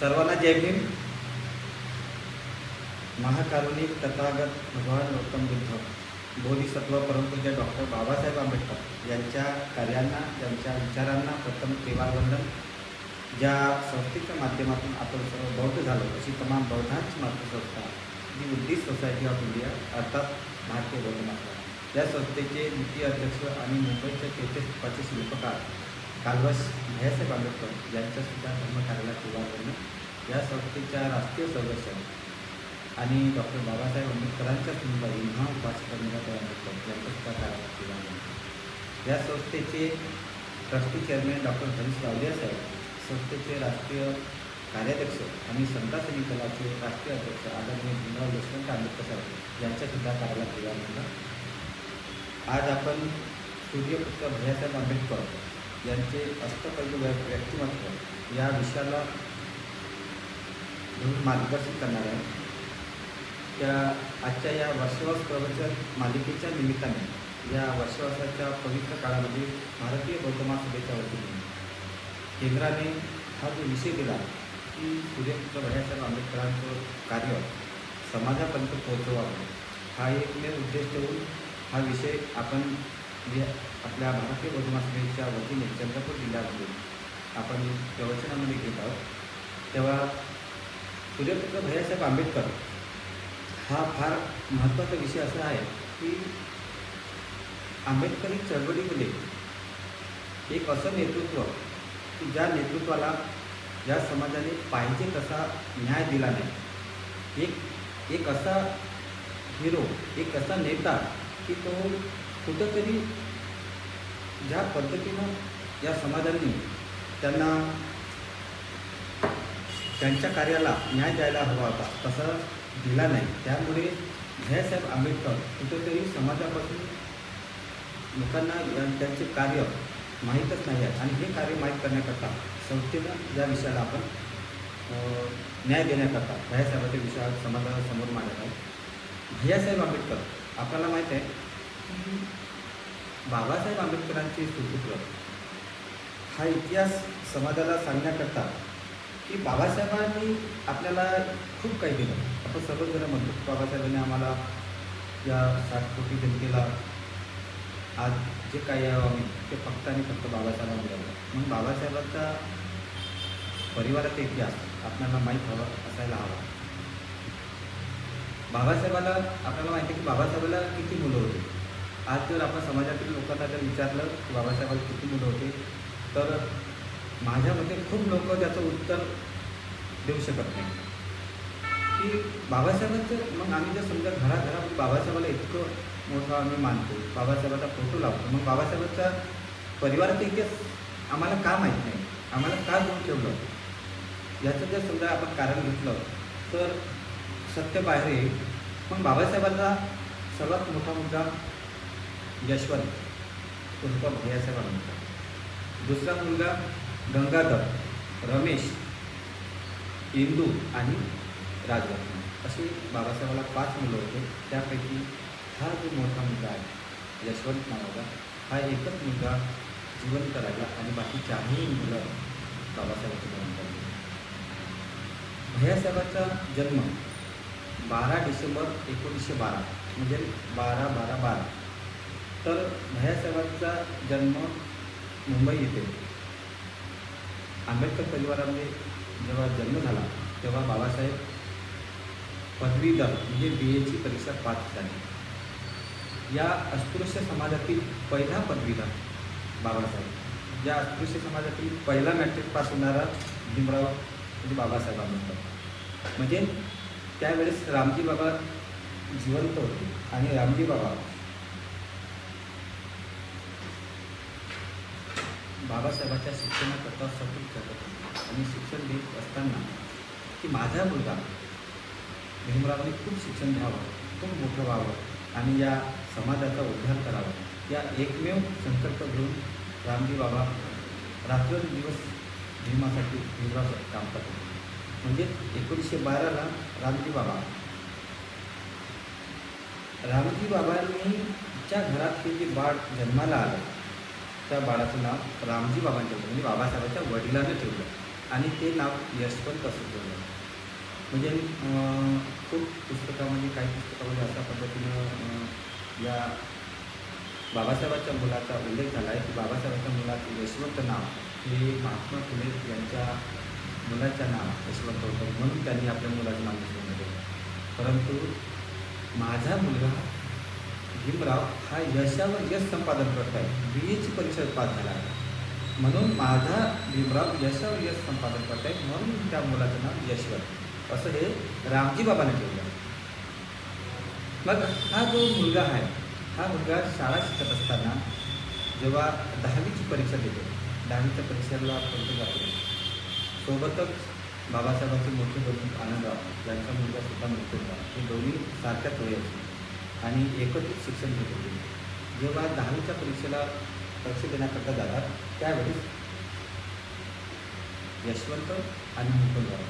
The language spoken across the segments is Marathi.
सर्वांना जय भीम. महाकारुणी तथागत भगवान गौतम बुद्ध बोधिसत्व परमपूज्य डॉक्टर बाबासाहेब आंबेडकर यांच्या कार्यांना त्यांच्या विचारांना प्रथम सेवावंदन. ज्या संस्थेच्या माध्यमातून आपण सर्व बौद्ध झालो अशी तमाम बौद्धांची मातृसंस्था जी बुद्धिस्ट सोसायटी ऑफ इंडिया अर्थात भारतीय बौद्ध माता या संस्थेचे द्वितीय अध्यक्ष आणि मुंबईच्या चैत्यस्तूपाचे शिल्पकार कालवास भैयासाहेब आंबेडकर यांच्यासुद्धा धर्मकार्याला तेवारवंदन या संस्थेच्या राष्ट्रीय सदस्य आणि डॉक्टर बाबासाहेब आंबेडकरांच्या सुनबाई महाउपासक मीराबाई आंबेडकर यांच्यासुद्धा कार्याला तेवारवंदन या संस्थेचे trustee chairman doctor Harish Ravaliya साहेब संस्थेचे राष्ट्रीय कार्याध्यक्ष आणि समता कलाचे राष्ट्रीय अध्यक्ष आदरणीय भीमराव यशवंत आंबेडकर साहेब यांच्यासुद्धा कार्याला तेवारवंदन आज आपण सूर्यपुत्र भैयासाहेब आंबेडकर यांचे अष्टपैलू व्य- व्यक्तिमत्व या विषयाला म्हणून मार्गदर्शन करणार आहे. त्या आजच्या या वर्षवास प्रवचन मालिकेच्या निमित्ताने या वर्षवासाच्या पवित्र काळामध्ये भारतीय गौतमा सभेच्या वतीने केंद्राने हा जो विषय दिला की सूर्यपुत्र भैयासाहेब आंबेडकरांचं कार्य समाजापर्यंत पोहोचवावं हा एकमेव उद्देश ठेवून हा विषय आपण म्हणजे आपल्या भारतीय बौद्ध वतीने चंद्रपूर जिल्ह्यामध्ये आपण प्रवचनामध्ये घेत आहोत. तेव्हा सूर्यपुत्र भैयासाहेब आंबेडकर हा फार महत्त्वाचा विषय असा आहे की आंबेडकरी चळवळीमध्ये एक असं नेतृत्व की ज्या नेतृत्वाला ज्या समाजाने पाहिजे तसा न्याय दिला नाही. एक एक असा हिरो एक असा नेता की तो कुठंतरी ज्या पद्धतीनं या समाजांनी त्यांना त्यांच्या कार्याला न्याय द्यायला हवा होता तसा दिला नाही. त्यामुळे भैयासाहेब आंबेडकर कुठेतरी समाजापासून लोकांना त्यांचे कार्य माहीतच नाही आहे आणि हे कार्य माहीत करण्याकरता संस्थेनं या विषयाला आपण न्याय देण्याकरता भैयासाहेबाच्या विषयात समाजासमोर मांडत आहे भैयासाहेब आंबेडकर आपल्याला माहीत आहे बाबासाहेब आंबेडकरांचे सुपुत्र. हा इतिहास समाजाला सांगण्याकरता की बाबासाहेबांनी आपल्याला खूप काही दिलं. आपण सर्वजण म्हणतो बाबासाहेबांनी आम्हाला या साठ कोटी जनतेला आज जे काही आहे आम्ही ते फक्त आणि फक्त बाबासाहेबांना मिळालं मग बाबासाहेबांचा परिवाराचा इतिहास आपल्याला माहीत हवा असायला हवा. बाबासाहेबाला आपल्याला माहिती आहे की बाबासाहेबाला किती मुलं होती? आज जर आपण समाजातील लोकांना जर विचारलं की बाबासाहेबांना किती मुलं होते तर माझ्या मते खूप लोक त्याचं उत्तर देऊ शकत नाही. की बाबासाहेबांचं मग आम्ही जर समजा घराघरामध्ये बाबासाहेबाला इतकं मोठं आम्ही मानतो बाबासाहेबाचा फोटो लावतो मग बाबासाहेबांचा परिवाराचं इतिहास आम्हाला का माहीत नाही? आम्हाला का गुण ठेवलं? याचं जर समजा आपण कारण घेतलं तर सत्य बाहेर येईल. मग बाबासाहेबांचा सर्वात मोठा मुद्दा यशवंत उर्फ भैयासाहेब आंबेडकर दुसरा मुलगा गंगाधर रमेश इंदू आणि राजरत्न असे बाबासाहेबाला पाच मुलं होते. त्यापैकी हा जो मोठा मुलगा आहे यशवंत नावाचा. हा एकच मुलगा जिवंत राहिला आणि बाकी चारही मुलं बाबासाहेबांचे मरण पावली भैयासाहेबांचा जन्म बारा डिसेंबर एकोणीसशे बारा म्हणजे बारा बारा बारा. तर भैयासाहेबांचा जन्म मुंबई येथे. आंबेडकर परिवारामध्ये जेव्हा जन्म झाला तेव्हा बाबासाहेब पदवीधर म्हणजे बी एची परीक्षा पास झाली. या अस्पृश्य समाजातील पहिला पदवीधर बाबासाहेब. या अस्पृश्य समाजातील पहिला मॅट्रिक पास होणारा भीमराव म्हणजे बाबासाहेब आंबेडकर. म्हणजे त्यावेळेस रामजी बाबा जिवंत होते आणि रामजी बाबा बाबासाहेबांच्या शिक्षणाकरता सतत करत होते आणि शिक्षण देत असताना की माझा मुलगा भीमरावांनी खूप शिक्षण घ्यावं खूप मोठं व्हावं आणि या समाजाचा उद्धार करावा. या एकमेव संकल्प घेऊन रामजी बाबा रात्रंदिवस भीमासाठी भीमरावसाठी काम करत होते. म्हणजे एकोणीसशे बाराला रामजी बाबा रामजी बाबांनी ज्या घरात ते जे बाळ जन्माला आलं त्या बाळाचं नाव रामजी बाबांच्या होतं. म्हणजे बाबासाहेबांच्या वडिलांनी ठेवलं. आणि ते नाव यशवंत असं ठेवलं. म्हणजे खूप पुस्तकामध्ये काही पुस्तकामध्ये अशा पद्धतीनं या बाबासाहेबांच्या मुलाचा उल्लेख झाला आहे की बाबासाहेबांच्या मुलाचं यशवंत नाव हे महात्मा फुले यांच्या मुलाचं नाव यशवंत होतं. म्हणून त्यांनी आपल्या मुलाचं नाव यशवंत परंतु माझा मुलगा भीमराव हा यशावर यश संपादन करत आहे बी एची परीक्षा पास झाला आहे म्हणून माझा भीमराव यशावर यश संपादन करत आहे म्हणून त्या मुलाचं नाव यशवर असं हे रामजी बाबाने ठेवलं. मग हा जो मुलगा आहे हा मुलगा शाळा शिकत असताना जेव्हा दहावीची परीक्षा देतो दहावीच्या परीक्षेला परीक्षा जातो? सोबतच बाबासाहेबांचे मोठे बंधू आनंदराव यांचा मुलगा सुद्धा मृत्यूराव हे दोन्ही सारख्याच वयाचे. आणि एकत्रित शिक्षण घेत होते जेव्हा दहावीच्या परीक्षेला परीक्षा देण्याकरता जातात त्यावेळेस यशवंत आणि मुकुंदराव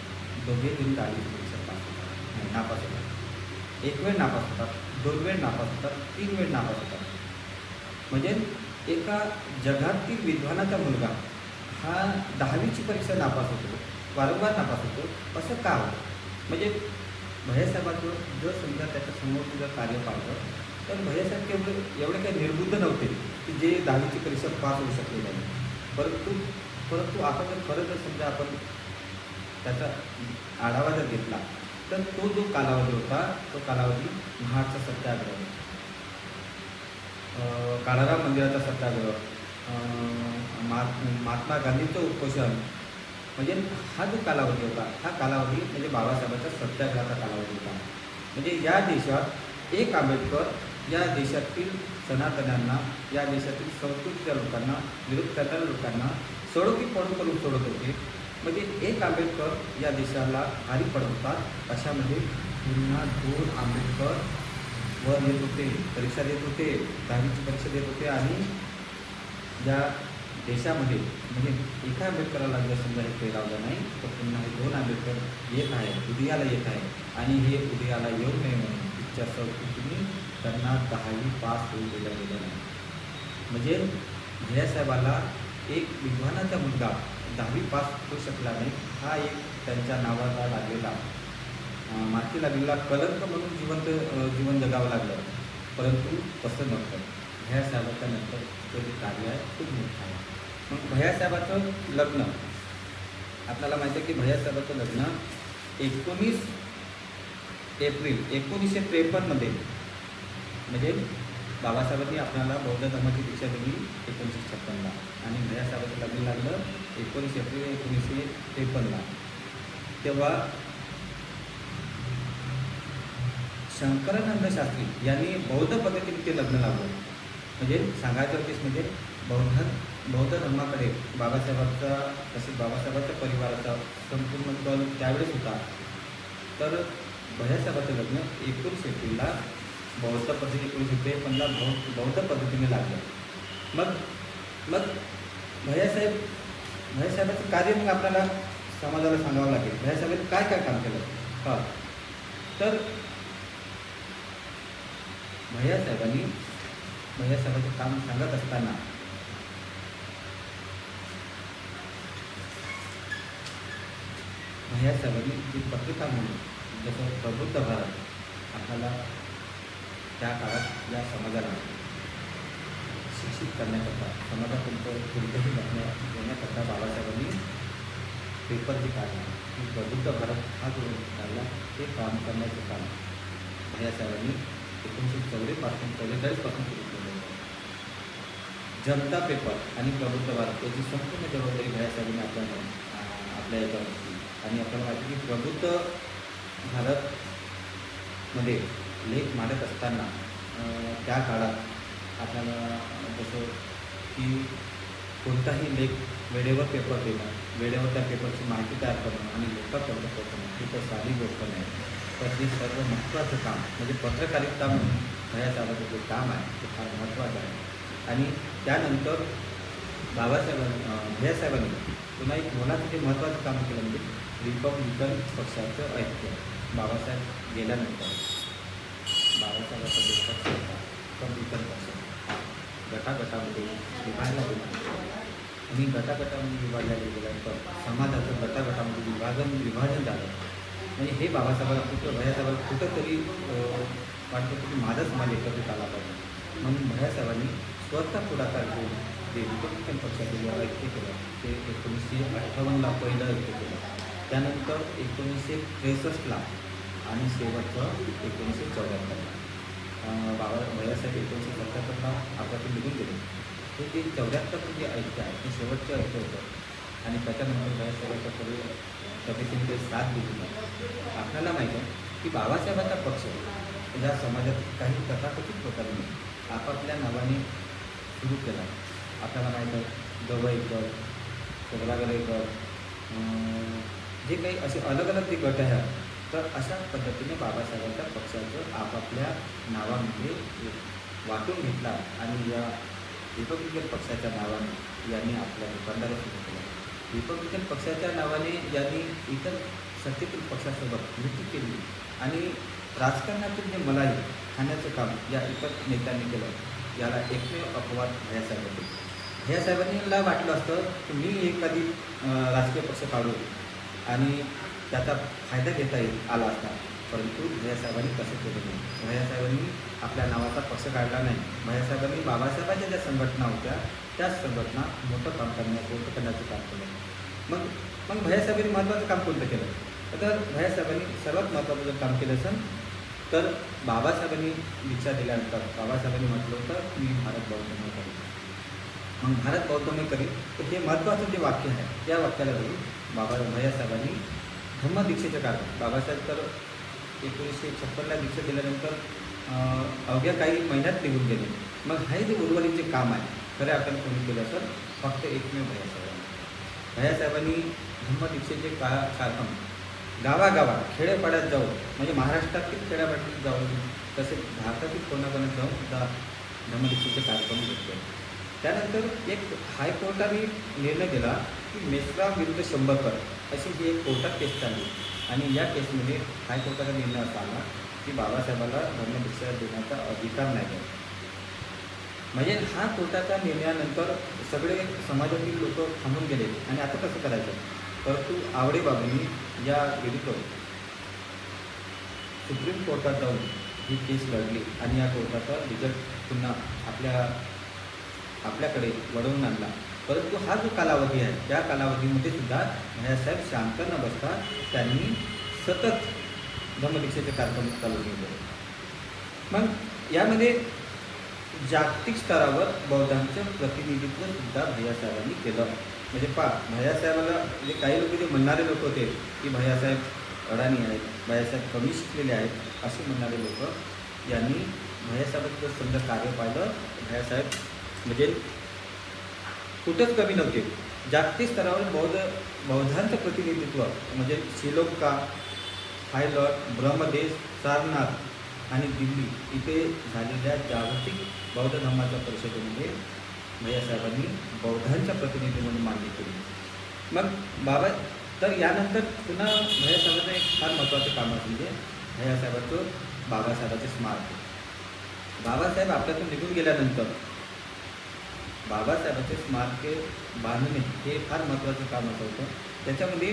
दोघे दिन दहावी परीक्षा पास होतात. नापास होतात. एक वेळ नापास होतात दोन वेळ नापास होतात तीन वेळ नापास होतात. म्हणजे एका जगातील विद्वानाचा मुलगा हा दहावीची परीक्षा नापास होतो वारंवार नापास होतो असं का होतं? म्हणजे भैयासाहेबांचं जर समजा त्याच्यासमोर जर कार्य पाहिलं तर भैयासाहेब एवढे एवढे काही निर्बुद्ध नव्हते की जे दहावीची परीक्षा पास होऊ शकले नाही. परंतु परंतु आपण जर खरं जर समजा आपण त्याचा आढावा जर घेतला तर तो जो कालावधी होता तो कालावधी महाडचा सत्याग्रह. काळाराम मंदिराचा सत्याग्रह महात्मा गांधीचं उपोषण म्हणजे हा जो कालावधी होता हा कालावधी म्हणजे बाबासाहेबांचा सत्याग्रहाचा कालावधी होता. म्हणजे या देशात एक आंबेडकर या देशातील सनातन्यांना या देशातील संस्कृतीच्या लोकांना विरोध करणाऱ्या लोकांना सोडोकी पडून करून सोडत होते. म्हणजे एक आंबेडकर या देशाला भारी पडवतात अशामध्ये पुन्हा दोन आंबेडकर वर येत होते परीक्षा देत होते दहावीची परीक्षा देत होते आणि ज्या देशामध्ये म्हणजे एका आंबेडकराला जर समजा हे पेरावलं नाही तर पुन्हा हे दोन आंबेडकर येत आहे उदयाला येत आहे आणि हे उदयाला येऊ नये म्हणून इच्छा संस्कृतीने त्यांना दहावी पास होऊ दिला गेलं नाही. म्हणजे भैयासाहेबाला एक विद्वानाचा मुलगा दहावी पास होऊ शकला नाही हा एक त्यांच्या नावाला लागलेला. माती लागलेला कलंक म्हणून जिवंत जीवन जगावं लागलं. परंतु तसं नव्हतं. भैयासाहेबाच्या नंतर ते जे कार्य आहे खूप मोठं आहे. मग भैयासाहेबाचं लग्न. आपल्याला माहिती आहे की भैयासाहेबाचं लग्न एकोणीस एप्रिल एकोणीसशे त्रेपन्नमध्ये. म्हणजे बाबासाहेबांनी आपल्याला बौद्ध धर्माची दीक्षा दिली एकोणीसशे छप्पनला. आणि भैयासाहेबाचं लग्न लागलं एकोणीस एप्रिल एकोणीसशे त्रेपन्नला. तेव्हा शंकरानंद शास्त्री यांनी बौद्ध पद्धतीने ते लग्न लावलं. म्हणजे सांगायचं उद्देश म्हणजे बौद्ध बौद्ध धर्माकडे बाबासाहेबांचा तसेच बाबासाहेबांच्या परिवाराचा संपूर्ण कल त्यावेळेस होता. तर भैयासाहेबाचं लग्न एकोणीस एप्रिलला बौद्ध पद्धती एकोणीस एप्रिलला बौद्ध बौद्ध पद्धतीने लागलं. मग मग भैयासाहेब भैयासाहेबाचं कार्य मग आपल्याला समाजाला सांगावं लागेल. भैयासाहेबांनी काय काय काम केलं? हां. तर भैयासाहेबांनी भैयासाहेबांचं काम सांगत असताना भैयासाहेबांनी जी पत्रिका म्हणून जसं प्रबुद्ध भारत आपल्याला त्या काळात या समाजाला शिक्षित करण्याकरता समाजातून तो कोणत्याही बातम्या देण्याकरता बाबासाहेबांनी पेपर जे काढला की प्रबुद्ध भारत हा जो काढला ते काम करण्याचं काम. भैयासाहेबांनी एकोणीसशे चौवेपासून चौवेचाळीसपासून सुरू केलं जनता पेपर आणि प्रबुद्ध भारत याची संपूर्ण जबाबदारी भैयासाहेबांनी आपल्या आपल्या याच्यावर आणि आपल्याला माहिती की प्रबुद्ध भारतमध्ये लेख मांडत असताना त्या काळात आपल्याला जसं की कोणताही लेख वेळेवर पेपर देणं वेळेवर त्या पेपरची माहिती तयार करणं आणि लोकांपर्यंत पोहोचणं ही तर साधी गोष्ट नाही. तर हे सर्व महत्त्वाचं काम म्हणजे पत्रकारिता म्हणून भैयासाहेबाचं जे काम आहे ते फार महत्त्वाचं आहे. आणि त्यानंतर बाबासाहेबांनी अं, भैयासाहेबांनी पुन्हा एक मोलाचं जे महत्त्वाचं काम केलं म्हणजे रिपब्लिकन पक्षाचं ऐक्य. बाबासाहेब गेल्यानंतर बाबासाहेबाचा जो पक्ष होता रिपब्लिकन पक्ष. गटागटामध्ये विभागला गेला. आणि गटागटामध्ये विभागल्या गेल्यानंतर समाजाचं गटागटामध्ये विभाजन विभाजन झालं. म्हणजे हे बाबासाहेबाला कुठं भैयासाहेबाला कुठंतरी वाटतं की माझा समाज एकत्रित आला पाहिजे. म्हणून भैयासाहेबांनी स्वतः पुढाकार घेऊन जे रिपब्लिकन पक्षाचे ऐक्य केलं ते एकोणीसशे अठ्ठावन्नला पहिलं ऐक्य केलं. त्यानंतर एकोणीसशे त्रेसष्टला आणि शेवटचं एकोणीसशे चौऱ्याहत्तरला बाबा वयासाठी एकोणीसशे सत्त्याहत्तरला आपल्यातून निघून गेले हे जे चौऱ्याहत्तरचं जे ऐक्य आहे. ते शेवटचं ऐक्य होतं. आणि त्याच्यानंतर भैयासाहेबांच्या पुढे तब्येतीने ते साथ दिली आपल्याला माहीत आहे की बाबासाहेबांचा पक्ष या समाजात काही तथाकथित लोकांनी आपापल्या नावाने सुरू केला. आपल्याला माहीत आहे गवईकर गट गट जे काही असे अलग अलग जे गट आहेत तर अशा पद्धतीने बाबासाहेबांच्या पक्षाचं आपापल्या नावामध्ये वाटून घेतला आणि या रिपब्लिकन पक्षाच्या नावाने यांनी आपल्या दुकानदारा सुरू केला. रिपब्लिकन पक्षाच्या नावाने यांनी इतर सत्तेतील पक्षासोबत युती केली आणि राजकारणातील जे मलाई खाण्याचं काम या इतर नेत्यांनी केलं याला एकमेव अपवाद भैयासाहेब होते भैयासाहेबांनीला वाटलं असतं की मी एखादी राजकीय पक्ष काढू. आणि त्याचा फायदा घेता येईल आला असता. परंतु भैयासाहेबांनी तसं केलं नाही. भैयासाहेबांनी आपल्या नावाचा पक्ष काढला नाही. भैयासाहेबांनी बाबासाहेबांच्या ज्या संघटना होत्या त्याच संघटना मोठं काम करण्याचं मोठं करण्याचं काम केलं. मग मग भैयासाहेबांनी महत्त्वाचं काम कोणतं केलं? तर भैयासाहेबांनी सर्वात महत्त्वाचं जर काम केलं असेल तर बाबासाहेबांनी दीक्षा दिल्यानंतर बाबासाहेबांनी म्हटलं होतं मी भारत बौद्धमय करेन. मग भारत बौद्धमय करेन तर हे महत्त्वाचं जे वाक्य आहे त्या वाक्याला धरून बाबा भैयासाहेबांनी धम्मदीक्षेचं कारण बाबासाहेब तर एकोणीसशे छप्पनला दीक्षा दिल्यानंतर अवघ्या काही महिन्यात निघून गेले. मग हे जे उर्वरित जे काम आहे खऱ्या आपण कोणी केलं तर फक्त एकमेव भैयासाहेबांनी भैयासाहेबांनी धम्मदीक्षेचे का कार्यक्रम गावागावात खेड्यापाड्यात जाऊन म्हणजे महाराष्ट्रातील खेड्यापाड्यात जाऊन तसेच भारतातील कोणाकोणात जाऊन सुद्धा धम्मदीक्षेचे कार्यक्रम घेतले. त्यानंतर एक हायकोर्टाने निर्णय दिला की मेश्रा विरुद्ध शंभरकर अशी ही एक कोर्टात केस चालली आणि या केसमध्ये हायकोर्टाचा निर्णय असा आला की बाबासाहेबाला धर्मदीक्षा देण्याचा अधिकार नाही आहे. म्हणजे हा कोर्टाच्या निर्णयानंतर सगळे समाजातील लोक थांबून गेले. आणि आता कसं करायचं? परंतु आवडे बाबूंनी या विरुद्ध सुप्रीम कोर्टात जाऊन ही केस लढली. आणि या कोर्टाचा रिझल्ट पुन्हा आपल्या आपल्याकडे वळवून आणला परंतु हा जो कालावधी आहे त्या कालावधीमध्ये सुद्धा भैयासाहेब शांत न बसता त्यांनी सतत धम्मदीक्षेचे कार्यक्रम चालू केले. मग यामध्ये जागतिक स्तरावर बौद्धांचं प्रतिनिधित्व सुद्धा भैयासाहेबांनी केलं. म्हणजे पा भैयासाहेबाला म्हणजे काही लोक जे म्हणणारे लोक होते की भैयासाहेब अडाणी आहेत भैयासाहेब कमी शिकलेले आहेत असे म्हणणारे लोक यांनी भैयासाहेबांचं जर समजा कार्य पाहिलं भैयासाहेब म्हणजे कुठंच कमी नव्हते. जागतिक स्तरावर बौद्ध बौद्धांचं प्रतिनिधित्व म्हणजे श्रीलंका थायलंड ब्रह्मदेश सारनाथ आणि दिल्ली इथे झालेल्या जागतिक बौद्ध धर्माच्या परिषदेमध्ये भैयासाहेबांनी बौद्धांच्या प्रतिनिधी म्हणून मागणी केली. मग बाबा तर यानंतर पुन्हा भैयासाहेबांचं एक फार महत्त्वाचं काम असं म्हणजे भैयासाहेबांचं बाबासाहेबाचे स्मारक. बाबासाहेब आपल्यातून निघून गेल्यानंतर बाबासाहेबांचे स्मारके बांधणे हे फार महत्त्वाचं काम असं होतं. त्याच्यामध्ये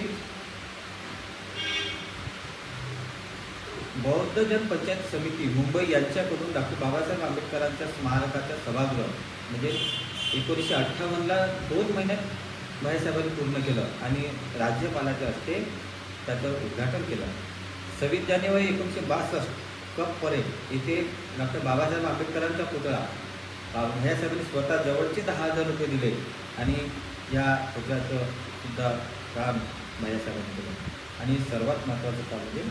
बौद्ध जन पंचायत समिती मुंबई यांच्याकडून डॉक्टर बाबासाहेब आंबेडकरांच्या स्मारकाच्या सभागृह म्हणजे एकोणीसशे अठ्ठावन्नला दोन महिन्यात भाईसाहेबांनी पूर्ण केलं आणि राज्यपालाच्या हस्ते त्याचं उद्घाटन केलं. सव्वीस जानेवारी एकोणीसशे बासष्ट कप परे इथे डॉक्टर बाबासाहेब आंबेडकरांचा पुतळा ह्या भैयासाहेबांनी स्वतः जवळचे दहा हजार रुपये दिले. आणि या पुतळ्याचं सुद्धा काम भैयासाहेबांनी केलं. आणि सर्वात महत्त्वाचं काम म्हणजे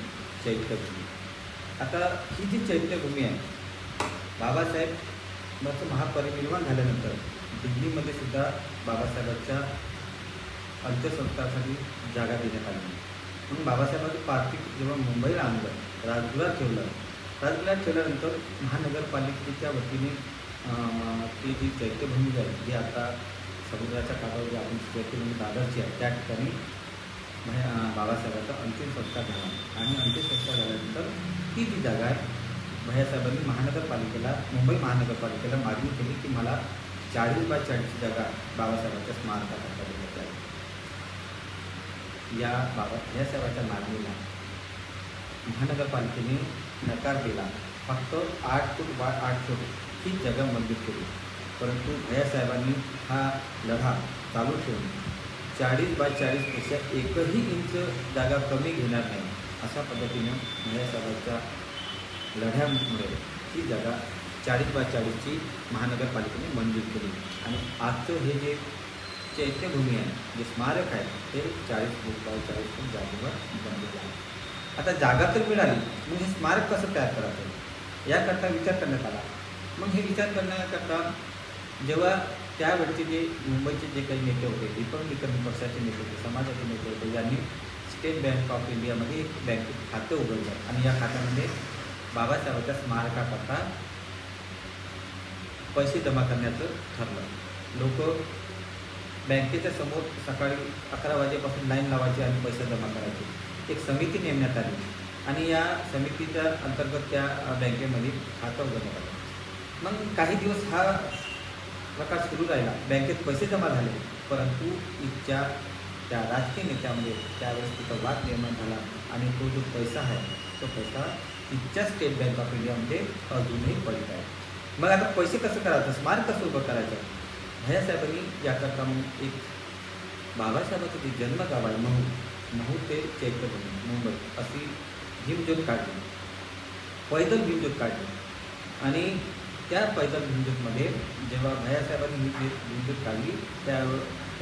चैत्यभूमी. आता ही जी चैत्यभूमी आहे बाबासाहेबांचं महापरिनिर्वाण झाल्यानंतर दिल्लीमध्ये सुद्धा बाबासाहेबांच्या अंत्यसंस्कारासाठी जागा देण्यात आली. म्हणून बाबासाहेबांचं पार्थिव जेव्हा मुंबईला आणलं राजगुरात ठेवलं राजगुरात ठेवल्यानंतर महानगरपालिकेच्या वतीने ती जी चैत्यभूमी आहे जी आता समुद्राच्या काठावर जी आपण चैत्यभूमी दादरची आहे त्या ठिकाणी म्हणजे अं, बाबासाहेबांचा अंतिम संस्कार झाला. आणि अंतिम संस्कार झाल्यानंतर ती जी जागा आहे भैयासाहेबांनी महानगरपालिकेला मुंबई महानगरपालिकेला मागणी केली की मला चाळीस बाय चाळीसची जागा बाबासाहेबांच्या स्मारकाकरता देण्यात आली या बाबा या मागणीला महानगरपालिकेने नकार दिला. फक्त आठ फूट बाय आठ फूट ती जागा मंजूर केली. परंतु भैयासाहेबांनी हा लढा चालू ठेवून चाळीस बाय चाळीसपेक्षा एकही इंच जागा कमी घेणार नाही अशा पद्धतीनं भैयासाहेबांच्या लढ्यामुळे ती जागा चाळीस बाय चाळीसची महानगरपालिकेने मंजूर केली. आणि आजचं हे जे चैत्यभूमी आहे जे स्मारक आहे ते चाळीस बाय चाळीस जागेवर बनलेलं आहे. आता जागा तर मिळाली मग हे स्मारक कसं तयार करायचं? याकरता विचार करण्यात आला. मग हे विचार करण्याकरता जेव्हा त्यावेळचे जे मुंबईचे जे काही नेते होते रिपब्लिकन पक्षाचे नेते होते समाजाचे नेते होते ज्यांनी स्टेट बँक ऑफ इंडियामध्ये एक बँकेत खातं उघडलं. आणि या खात्यामध्ये बाबासाहेबांच्या स्मारकाकरता पैसे जमा करण्याचं ठरलं. लोक बँकेच्या समोर सकाळी अकरा वाजेपासून लाईन लावायची आणि पैसे जमा करायचे. एक समिती नेमण्यात आली. आणि या समितीच्या अंतर्गत त्या बँकेमध्ये खातं उघडण्यात आलं. मग काही दिवस हा प्रकार सुरू राहिला. बँकेत पैसे जमा झाले. परंतु इथच्या त्या राजकीय नेत्यामध्ये त्यावेळेस तिथं वाद निर्माण झाला आणि तो जो पैसा आहे तो पैसा इथच्या स्टेट बँक ऑफ इंडियामध्ये अजूनही पडत आहे. मग आता पैसे कसं करायचं? स्मारक कसं उभं करायचं? भैयासाहेबांनी याकरता मग एक बाबासाहेबाचं जे जन्मगाव आहे महू महू ते चैत्यभूमी मुंबई अशी भीमज्योत काढली. पैदल भीमज्योत काढली. आणि त्या पैदल विद्युतमध्ये जेव्हा भैयासाहेबांनी ही विद्युत काढली त्या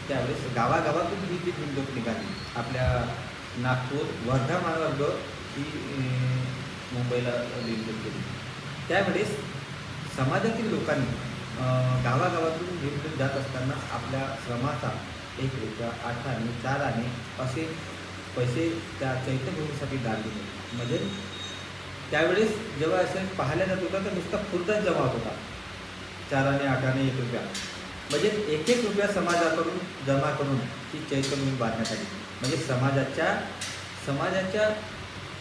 त्यावेळेस गावागावातून ही जी भीमज्योत निघाली. आपल्या नागपूर वर्धा महामार्ग ही मुंबईला विद्युत केली त्यावेळेस समाजातील लोकांनी गावागावातून विद्युत जात असताना आपल्या श्रमाचा एक रुपया आठ आणे चार आणे असे पैसे त्या चैत्यभूमीसाठी दान दिले. म्हणजे त्यावेळेस जेव्हा असं पाहायला जात होता तर नुसता खुर्दच जमा होता. चार आणे आठ आणे एक रुपया. म्हणजे एक एक रुपया समाजाकडून जमा करून ती चैतन्य बांधण्यात आली. म्हणजे समाजाच्या समाजाच्या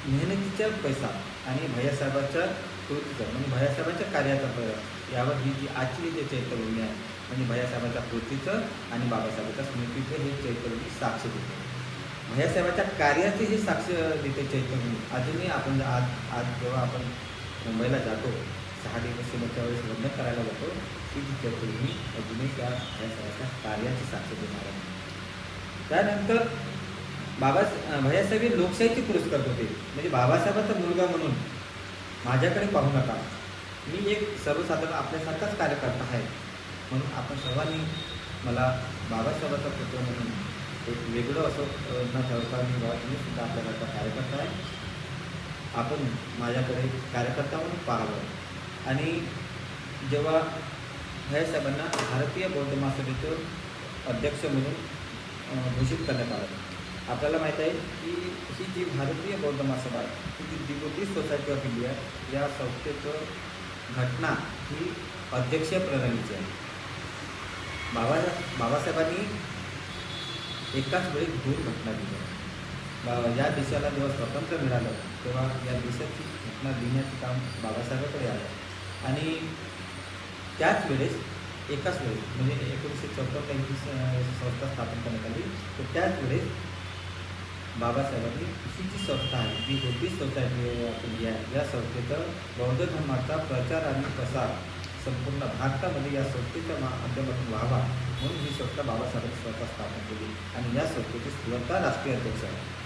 मेहनतीचा पैसा आणि भैयासाहेबाच्या कृतीचा म्हणजे भैयासाहेबाच्या कार्याचा पैसा यावर ही जी आजची जे चैत्यभूमी आहे म्हणजे भैयासाहेबाच्या कृतीचं आणि बाबासाहेबाच्या स्मृतीचं हे चैत्यभूमी साक्ष देते. भैयासाहेबांच्या कार्याचे हे साक्ष देते चैतन्य अजूनही आपण आज आज जेव्हा आपण मुंबईला जातो सहा दिवस शेवटच्या वेळेस लग्न करायला जातो की जी चैत्यभूमी अजूनही त्या भैयासाहेबांच्या कार्याची साक्ष देणार आहे. त्यानंतर बाबा भैयासाहेब हे लोकशाहीची पुरस्कार होते. म्हणजे बाबासाहेबांचा मुलगा म्हणून माझ्याकडे पाहू नका. मी एक सर्वसाधारण आपल्यासारखाच कार्यकर्ता आहे. म्हणून आपण सर्वांनी मला बाबासाहेबाचा पुत्र म्हणून एक वेगळं असं ना न ठरवता मी सुद्धा आपल्याकडचा कार्यकर्ता आहे. आपण माझ्याकडे कार्यकर्ता म्हणून पाहावं. आणि जेव्हा भैयासाहेबांना भारतीय बौद्ध महासभेचं अध्यक्ष म्हणून घोषित करण्यात आलं. आपल्याला माहीत आहे की ही जी भारतीय बौद्ध महासभा आहे ही जी दी सोसायटी ऑफ इंडिया या संस्थेचं घटना ही अध्यक्षीय प्रणालीची आहे. बाबा बाबासाहेबांनी एकाच वेळी दोन घटना दिल्या बा- या देशाला जेव्हा स्वातंत्र्य मिळालं तेव्हा या देशाची घटना लिहिण्याचं काम बाबासाहेबांकडे आलं. आणि त्याच वेळेस एकाच वेळेस म्हणजे एकोणीसशे चौपन्न त्यांची संस्था स्थापन करण्यात आली. तर त्याच वेळेस बाबासाहेबांनी ही जी संस्था आहे जी होती सोसायटी आपण इंडिया आहे. या संस्थेचं बौद्ध धर्माचा प्रचार आणि प्रसार संपूर्ण भारतामध्ये या संस्थेच्या माध्यमातून व्हावा म्हणून ही संस्था बाबासाहेबांनी स्वतः स्थापन केली. आणि या संस्थेचे स्वतः राष्ट्रीय अध्यक्ष आहे